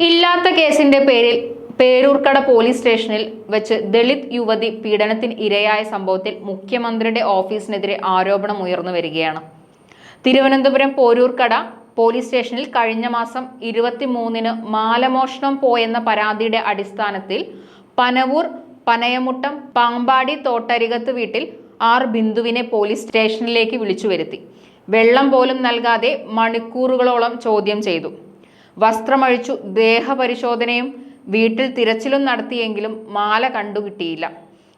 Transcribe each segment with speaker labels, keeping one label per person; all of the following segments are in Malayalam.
Speaker 1: ഇല്ലാത്ത കേസിന്റെ പേരിൽ പേരൂർക്കട പോലീസ് സ്റ്റേഷനിൽ വെച്ച് ദളിത് യുവതി പീഡനത്തിന് ഇരയായ സംഭവത്തിൽ മുഖ്യമന്ത്രിയുടെ ഓഫീസിനെതിരെ ആരോപണം ഉയർന്നു വരികയാണ്. തിരുവനന്തപുരം പോരൂർക്കട പോലീസ് സ്റ്റേഷനിൽ കഴിഞ്ഞ മാസം ഇരുപത്തിമൂന്നിന് മാലമോഷണം പോയെന്ന പരാതിയുടെ അടിസ്ഥാനത്തിൽ പനവൂർ പനയമുട്ടം പാമ്പാടി തോട്ടരികത്ത് വീട്ടിൽ ആർ ബിന്ദുവിനെ പോലീസ് സ്റ്റേഷനിലേക്ക് വിളിച്ചു വരുത്തി വെള്ളം പോലും നൽകാതെ മണിക്കൂറുകളോളം ചോദ്യം ചെയ്തു. വസ്ത്രമഴിച്ചു ദേഹപരിശോധനയും വീട്ടിൽ തിരച്ചിലും നടത്തിയെങ്കിലും മാല കണ്ടുകിട്ടിയില്ല.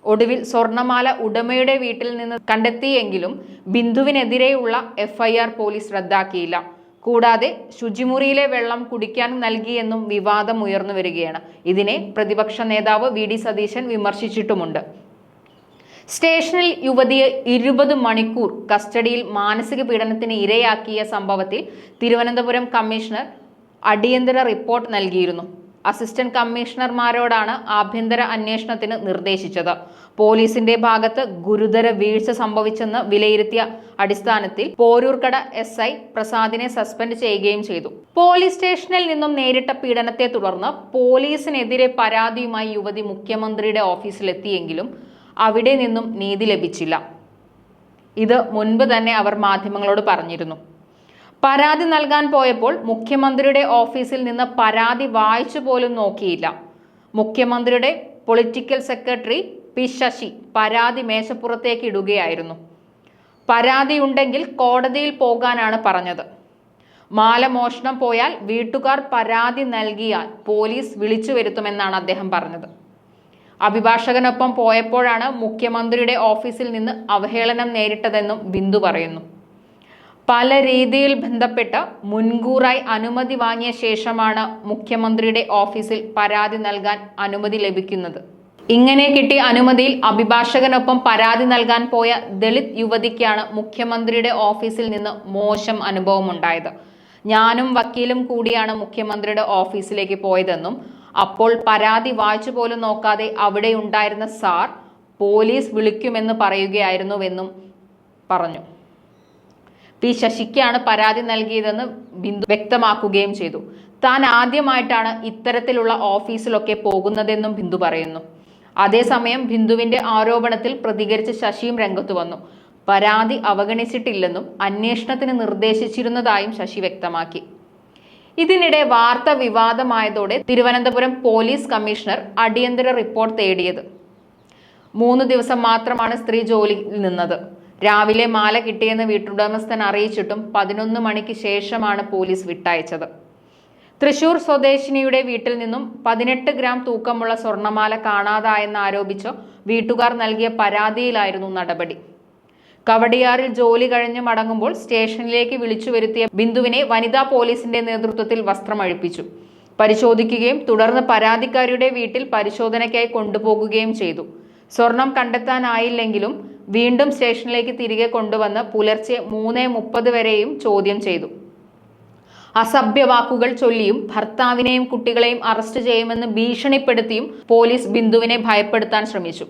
Speaker 1: ഒടുവിൽ സ്വർണമാല ഉടമയുടെ വീട്ടിൽ നിന്ന് കണ്ടെത്തിയെങ്കിലും ബിന്ദുവിനെതിരെയുള്ള എഫ്ഐആർ പോലീസ് റദ്ദാക്കിയില്ല. കൂടാതെ ശുചിമുറിയിലെ വെള്ളം കുടിക്കാൻ നൽകിയെന്നും വിവാദം ഉയർന്നു വരികയാണ്. ഇതിനെ പ്രതിപക്ഷ നേതാവ് വി. ഡി. സതീശൻ വിമർശിച്ചിട്ടുമുണ്ട്. സ്റ്റേഷനിൽ യുവതിയെ ഇരുപത് മണിക്കൂർ കസ്റ്റഡിയിൽ മാനസിക പീഡനത്തിന് ഇരയാക്കിയ സംഭവത്തിൽ തിരുവനന്തപുരം കമ്മീഷണർ അടിയന്തര റിപ്പോർട്ട് നൽകിയിരുന്നു. അസിസ്റ്റന്റ് കമ്മീഷണർമാരോടാണ് ആഭ്യന്തര അന്വേഷണത്തിന് നിർദ്ദേശിച്ചത്. പോലീസിന്റെ ഭാഗത്ത് ഗുരുതര വീഴ്ച സംഭവിച്ചെന്ന് വിലയിരുത്തിയ അടിസ്ഥാനത്തിൽ പോരൂർക്കട എസ് ഐ പ്രസാദിനെ സസ്പെൻഡ് ചെയ്യുകയും ചെയ്തു. പോലീസ് സ്റ്റേഷനിൽ നിന്നും നേരിട്ട പീഡനത്തെ തുടർന്ന് പോലീസിനെതിരെ പരാതിയുമായി യുവതി മുഖ്യമന്ത്രിയുടെ ഓഫീസിലെത്തിയെങ്കിലും അവിടെ നിന്നും നീതി ലഭിച്ചില്ല. ഇത് മുൻപ് തന്നെ അവർ മാധ്യമങ്ങളോട് പറഞ്ഞിരുന്നു. പരാതി നൽകാൻ പോയപ്പോൾ മുഖ്യമന്ത്രിയുടെ ഓഫീസിൽ നിന്ന് പരാതി വായിച്ചു പോലും നോക്കിയില്ല. മുഖ്യമന്ത്രിയുടെ പൊളിറ്റിക്കൽ സെക്രട്ടറി പി ശശി പരാതി മേശപ്പുറത്തേക്ക് ഇടുകയായിരുന്നു. പരാതിയുണ്ടെങ്കിൽ കോടതിയിൽ പോകാനാണ് പറഞ്ഞത്. മാല മോഷണം പോയാൽ വീട്ടുകാർ പരാതി നൽകിയാൽ പോലീസ് വിളിച്ചു വരുത്തുമെന്നാണ് അദ്ദേഹം പറഞ്ഞത്. അഭിഭാഷകനൊപ്പം പോയപ്പോഴാണ് മുഖ്യമന്ത്രിയുടെ ഓഫീസിൽ നിന്ന് അവഹേളനം നേരിട്ടതെന്നും ബിന്ദു പറയുന്നു. പല രീതിയിൽ ബന്ധപ്പെട്ട് മുൻകൂറായി അനുമതി വാങ്ങിയ ശേഷമാണ് മുഖ്യമന്ത്രിയുടെ ഓഫീസിൽ പരാതി നൽകാൻ അനുമതി ലഭിക്കുന്നത്. ഇങ്ങനെ കിട്ടിയ അനുമതിയിൽ അഭിഭാഷകനൊപ്പം പരാതി നൽകാൻ പോയ ദളിത് യുവതിക്കാണ് മുഖ്യമന്ത്രിയുടെ ഓഫീസിൽ നിന്ന് മോശം അനുഭവമുണ്ടായത്. ഞാനും വക്കീലും കൂടിയാണ് മുഖ്യമന്ത്രിയുടെ ഓഫീസിലേക്ക് പോയതെന്നും അപ്പോൾ പരാതി വായിച്ചു പോലും നോക്കാതെ അവിടെ ഉണ്ടായിരുന്ന സാർ പോലീസ് വിളിക്കുമെന്ന് പറയുകയായിരുന്നുവെന്നും പറഞ്ഞു. പി ശശിക്കാണ് പരാതി നൽകിയതെന്ന് ബിന്ദു വ്യക്തമാക്കുകയും ചെയ്തു. താൻ ആദ്യമായിട്ടാണ് ഇത്തരത്തിലുള്ള ഓഫീസിലൊക്കെ പോകുന്നതെന്നും ബിന്ദു പറയുന്നു. അതേസമയം ബിന്ദുവിന്റെ ആരോപണത്തിൽ പ്രതികരിച്ച് ശശിയും രംഗത്തു വന്നു. പരാതി അവഗണിച്ചിട്ടില്ലെന്നും അന്വേഷണത്തിന് നിർദ്ദേശിച്ചിരുന്നതായും ശശി വ്യക്തമാക്കി. ഇതിനിടെ വാർത്ത വിവാദമായതോടെ തിരുവനന്തപുരം പോലീസ് കമ്മീഷണർ അടിയന്തര റിപ്പോർട്ട് തേടിയത്. മൂന്ന് ദിവസം മാത്രമാണ് സ്ത്രീ ജോലിയിൽ നിന്നത്. രാവിലെ മാല കിട്ടിയെന്ന് വീട്ടുടമസ്ഥൻ അറിയിച്ചിട്ടും പതിനൊന്ന് മണിക്ക് ശേഷമാണ് പോലീസ് വിട്ടയച്ചത്. തൃശൂർ സ്വദേശിനിയുടെ വീട്ടിൽ നിന്നും പതിനെട്ട് ഗ്രാം തൂക്കമുള്ള സ്വർണമാല കാണാതായെന്ന് ആരോപിച്ച് വീട്ടുകാർ നൽകിയ പരാതിയിലായിരുന്നു നടപടി. കവടിയാറിൽ ജോലി കഴിഞ്ഞ് മടങ്ങുമ്പോൾ സ്റ്റേഷനിലേക്ക് വിളിച്ചു വരുത്തിയ ബിന്ദുവിനെ വനിതാ പോലീസിന്റെ നേതൃത്വത്തിൽ വസ്ത്രമഴിപ്പിച്ചു. പരിശോധിക്കുകയും തുടർന്ന് പരാതിക്കാരിയുടെ വീട്ടിൽ പരിശോധനയ്ക്കായി കൊണ്ടുപോകുകയും ചെയ്തു. സ്വർണം കണ്ടെത്താനായില്ലെങ്കിലും വീണ്ടും സ്റ്റേഷനിലേക്ക് തിരികെ കൊണ്ടുവന്ന് പുലർച്ചെ മൂന്ന് മുപ്പത് വരെയും ചോദ്യം ചെയ്തു. അസഭ്യ വാക്കുകൾ ചൊല്ലിയും ഭർത്താവിനെയും കുട്ടികളെയും അറസ്റ്റ് ചെയ്യുമെന്ന് ഭീഷണിപ്പെടുത്തിയും പോലീസ് ബിന്ദുവിനെ ഭയപ്പെടുത്താൻ ശ്രമിച്ചു.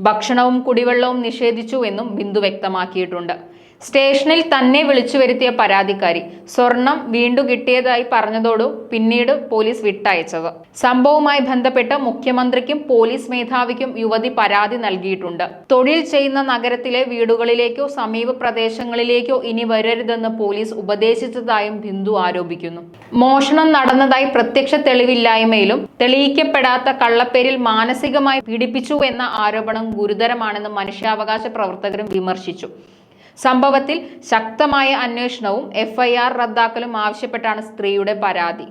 Speaker 1: ഭക്ഷണവും കുടിവെള്ളവും നിഷേധിച്ചു എന്നും ബിന്ദു വ്യക്തമാക്കിയിട്ടുണ്ട്. സ്റ്റേഷനിൽ തന്നെ വിളിച്ചു വരുത്തിയ പരാതിക്കാരി സ്വർണം വീണ്ടും കിട്ടിയതായി പറഞ്ഞതോടു പിന്നീട് പോലീസ് വിട്ടയച്ചത്. സംഭവവുമായി ബന്ധപ്പെട്ട് മുഖ്യമന്ത്രിക്കും പോലീസ് മേധാവിക്കും യുവതി പരാതി നൽകിയിട്ടുണ്ട്. തൊഴിൽ ചെയ്യുന്ന നഗരത്തിലെ വീടുകളിലേക്കോ സമീപ പ്രദേശങ്ങളിലേക്കോ ഇനി വരരുതെന്ന് പോലീസ് ഉപദേശിച്ചതായും ബിന്ദു ആരോപിക്കുന്നു. മോഷണം നടന്നതായി പ്രത്യക്ഷ തെളിവില്ലായ്മയിലും തെളിയിക്കപ്പെടാത്ത കള്ളപ്പേരിൽ മാനസികമായി പീഡിപ്പിച്ചു എന്ന ആരോപണം ഗുരുതരമാണെന്ന് മനുഷ്യാവകാശ പ്രവർത്തകരും വിമർശിച്ചു. സംഭവത്തിൽ ശക്തമായ അന്വേഷണവും എഫ്ഐആർ റദ്ദാക്കലും ആവശ്യപ്പെട്ടാണ് സ്ത്രീയുടെ പരാതി.